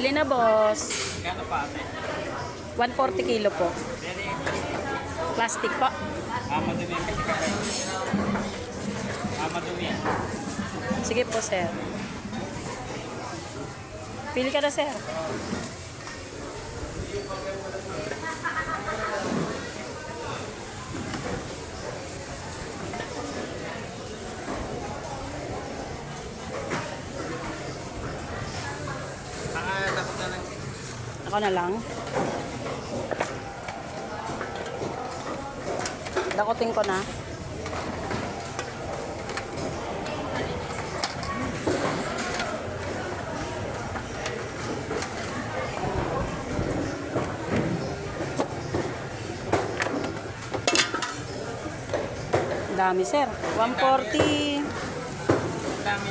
Bili na, boss. Kano pa ate? 140 kilo po. Plastic po. Ah, madumi. Ah, madumi. Sige po, sir. Pili ka na, sir. Ako na lang. Dakutin ko na. Dami, sir. 140. Ang dami.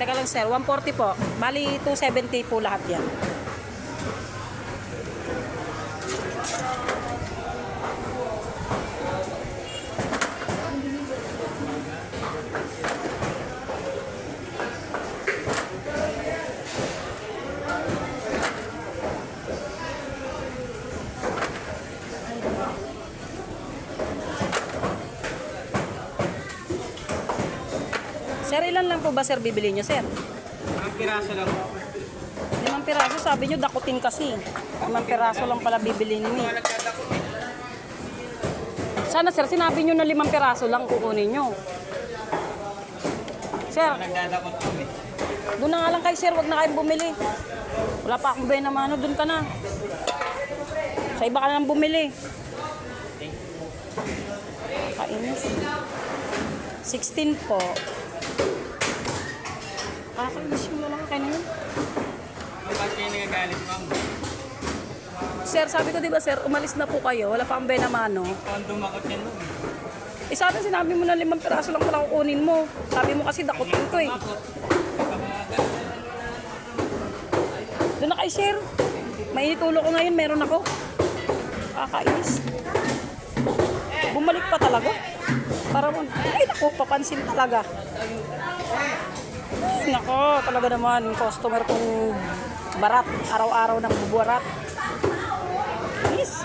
Teka lang, sir. 140 po. Bali, 270 po lahat yan. Sir, ilan lang po ba, sir, bibili nyo, sir? Ang piraso lang. Limang piraso, sabi nyo, dakutin kasi. Limang piraso lang pala bibili ninyo. Sana, sir, sinabi nyo na limang piraso lang kukunin nyo. Sir, nagdadakot kami. doon na nga lang kayo, sir. Huwag na kayong bumili. Wala pa akong buhay na mano. Doon ka na. Sa iba ka na lang bumili. Kainis. 16 po. Kakainis yung lalaki na yun. Bakit kayo nagagalit, ma'am? Sir, sabi ko, di ba, sir, umalis na po kayo. Wala pa akong buhay na mano. Kung dumakot yan, ma'am. Eh, sa akin, sinabi mo na limang piraso lang pala kukunin mo. Sabi mo kasi dakutin ko eh. Dumakot. Doon na kayo, sir. May itulo ko ngayon, meron ako. Kakainis. Bumalik pa talaga. Para mo, ay naku, papansin talaga. Nako, talaga naman, customer kong barat, araw-araw nang bubuarat. Please.